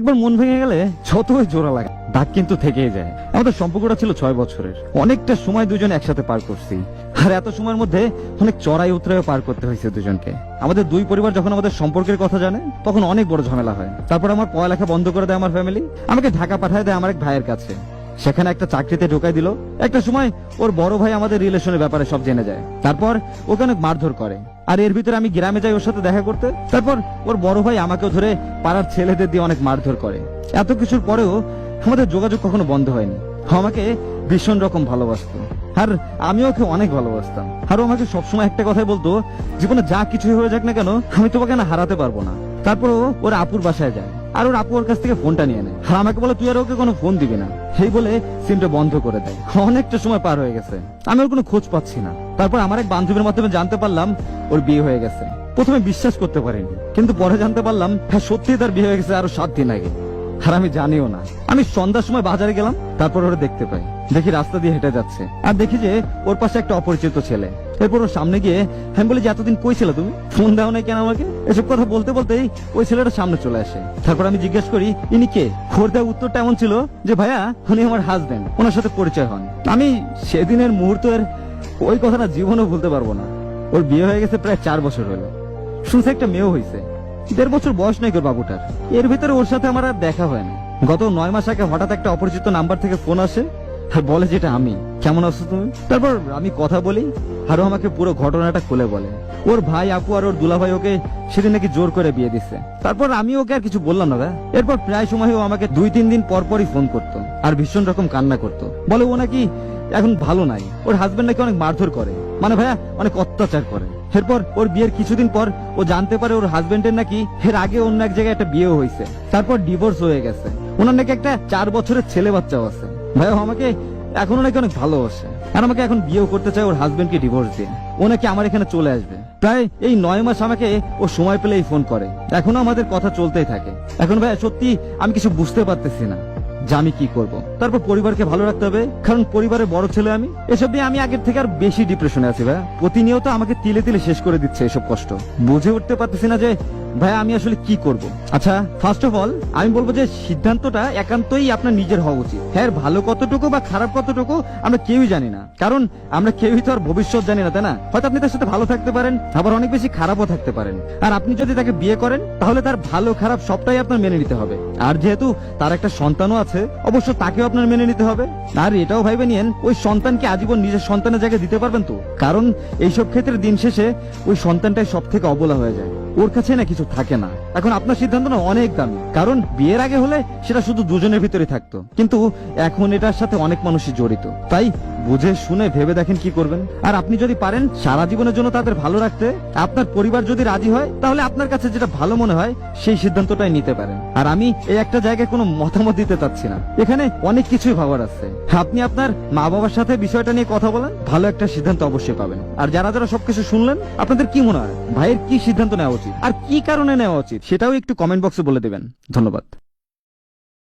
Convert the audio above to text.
একবার মন ভেঙে গেলে যতই জোড়া লাগে দাগ কিন্তু থেকেই যায়। আমাদের সম্পর্কটা ছিল ছয় বছরের। অনেকটা সময় দুজন একসাথে পার করছি। আর এত সময়ের মধ্যে অনেক চড়াই উতরাইও পার করতে হয়েছে দুজনকে। আমাদের দুই পরিবার যখন আমাদের সম্পর্কের কথা জানে, তখন অনেক বড় ঝামেলা হয়। তারপর আমার পড়ালেখা বন্ধ করে দেয় আমার ফ্যামিলি আমাকে ঢাকা পাঠায় দেয় আমার এক ভাইয়ের কাছে। সেখানে একটা চাকরিতে ঢোকাই দিল। একটা সময় ওর বড় ভাই আমাদের রিলেশনের ব্যাপারে সব জেনে যায়। তারপর ওকে অনেক মারধর করে। আর এর ভিতরে আমি গ্রামে যাই ওর সাথে দেখা করতে। তারপর ওর বড় ভাই আমাকেও ধরে পাড়ার ছেলেদের দিয়ে অনেক মারধর করে। এত কিছুর পরেও আমাদের যোগাযোগ কখনো বন্ধ হয়নি। আমাকে ভীষণ রকম ভালোবাসতো। আর আমি ওকে অনেক ভালোবাসতাম। আর ও আমাকে সবসময় একটা কথাই বলতো, জীবনে যা কিছুই হয়ে যাক না কেন, আমি তোমাকে না হারাতে পারব না। তারপর ওর আপুর বাসায় যায়। আর ওর আপু ওর কাছ থেকে ফোনটা নিয়ে নেয়। আর আমাকে বলে, তুই আর ওকে কোনো ফোন দিবি না। সেই বলে সিমটা বন্ধ করে দেয়। অনেকটা সময় পার হয়ে গেছে। আমি ওর কোনো খোঁজ পাচ্ছি না। তারপর আমার এক বান্ধবীর মাধ্যমে জানতে পারলাম ওর বিয়ে হয়ে গেছে। প্রথমে বিশ্বাস করতে পারিনি, কিন্তু পরে জানতে পারলাম হ্যাঁ সত্যি তার বিয়ে হয়ে গেছে আরও সাত দিন আগে। আর আমি জানিও না। আমি সন্ধ্যার সময় বাজারে গেলাম, তারপর ওরা দেখতে পাই। দেখি রাস্তা দিয়ে হেঁটে যাচ্ছে। আর দেখি যে ওর পাশে একটা অপরিচিত ছেলে। এরপর ওর সামনে গিয়ে আমি বলি যে এতদিন কই ছিল তুমি? ফোন দাও নাই কেন আমাকে? এসব কথা বলতে বলতেই ওই ছেলেটা সামনে চলে আসে। তারপর আমি জিজ্ঞেস করি, ইনি কে? দেওয়া উত্তরটা এমন ছিল যে, ভাইয়া, উনি আমার হাজবেন্ড ওনার সাথে পরিচয় হন। আমি সেদিনের মুহূর্তের ওই কথাটা জীবনও ভুলতে পারব না। ওর বিয়ে হয়ে গেছে প্রায় চার বছর হলো। শুনছে একটা মেয়েও হয়েছে। দেড় বছর বয়স নাই ওর বাবুটার। এর ভিতরে ওর সাথে আমার আর দেখা হয় না। গত নয় মাস আগে হঠাৎ একটা অপরিচিত নাম্বার থেকে ফোন আসে আর বলে যেটা আমি। কেমন আছো তুমি? তারপর আমি কথা বলি আরও আমাকে পুরো ঘটনাটা খুলে বলে। ওর ভাই, আপু আর ওর দুলাভাই ওকে সেদিন নাকি জোর করে বিয়ে দিছে। তারপর আমি ওকে আর কিছু বললাম না। এরপর প্রায় সময় ও আমাকে দুই, তিন দিন পর পরই ফোন করতো আর ভীষণ রকম কান্না করতো। বলে ও নাকি এখন ভালো নাই। ওর হাজবেন্ড নাকি অনেক মারধর করে। মানে ভাইয়া, অনেক অত্যাচার করে। এরপর ওর বিয়ের কিছুদিন পর ও জানতে পারে ওর হাজবেন্ডের নাকি এর আগে অন্য এক জায়গায় একটা বিয়ে হয়েছে। তারপর ডিভোর্স হয়ে গেছে। ওনার নাকি একটা চার বছরের ছেলে বাচ্চাও আছে। ভাইয়া আমাকে এখনও নাকি অনেক ভালোবাসে। আর আমাকে এখন বিয়েও করতে চায় ওর হাজবেন্ডকে ডিভোর্স দিয়ে। ও নাকি আমার এখানে চলে আসবে। প্রায় এই নয় মাস আমাকে ও সময় পেলেই ফোন করে। এখনও আমাদের কথা চলতেই থাকে। এখন ভাই সত্যি আমি কিছু বুঝতে পারতেছি না। যে আমি কি করব? তারপর পরিবারকে ভালো রাখতে হবে। কারণ পরিবারের বড় ছেলে আমি। এসব নিয়ে আমি আগের থেকে আর বেশি ডিপ্রেশনে আছি ভাই প্রতিনিয়ত আমাকে তিলে তিলে শেষ করে দিচ্ছে এসব কষ্ট। বুঝে উঠতে পারতেছি না যে ভাই, আমি আসলে কি করব? আচ্ছা ফার্স্ট অফ অল আমি বলব যে সিদ্ধান্তটা একান্তই আপনার নিজের হওয়া উচিত। হ্যাঁ ভালো কতটুকু বা খারাপ কতটুকু আমরা কেউই জানি না। কারণ আমরা কেউই তো আর ভবিষ্যৎ জানি না, তাই না? হয়তো আপনি তার সাথে ভালো থাকতে পারেন, আবার অনেক বেশি খারাপও থাকতে পারেন। আর আপনি যদি তাকে বিয়ে করেন, তাহলে তার ভালো খারাপ সবটাই আপনার মেনে নিতে হবে। আর যেহেতু তার একটা সন্তানও আছে, অবশ্য তাকেও আপনার মেনে নিতে হবে। আর এটাও ভাইবে নিয়েন, ওই সন্তানকে আজীবন নিজের সন্তানের জায়গায় দিতে পারবেন তো? কারণ এইসব ক্ষেত্রে দিন শেষে ওই সন্তানটাই সব থেকে অবলা হয়ে যায়। ওর কাছে না কিছু থাকে না। এখন আপনার সিদ্ধান্ত না অনেক দামি। কারণ বিয়ের আগে হলে সেটা শুধু দুজনের ভিতরে থাকতো। কিন্তু এখন এটার সাথে অনেক মানুষই জড়িত। তাই বুঝে, শুনে ভেবে দেখেন কি করবেন। আর আপনি যদি পারেন সারা জীবনের জন্য তাদের ভালো রাখতে, আপনার পরিবার যদি রাজি হয়, তাহলে আপনার কাছে যেটা ভালো মনে হয়, সেই সিদ্ধান্তটাই নিতে পারেন। আর আমি এই একটা জায়গায় কোনো মতামত দিতে চাচ্ছি না। এখানে অনেক কিছুই ভাবার আছে। আপনি আপনার মা বাবার সাথে বিষয়টা নিয়ে কথা বলেন, ভালো একটা সিদ্ধান্ত অবশ্যই পাবেন। আর যারা যারা সবকিছু শুনলেন, আপনাদের কি মনে হয়? ভাইয়ের কি সিদ্ধান্ত নেওয়া উচিত? আর কি কারণে নেওয়া উচিত? সেটাও একটু কমেন্ট বক্সে বলে দেবেন। ধন্যবাদ।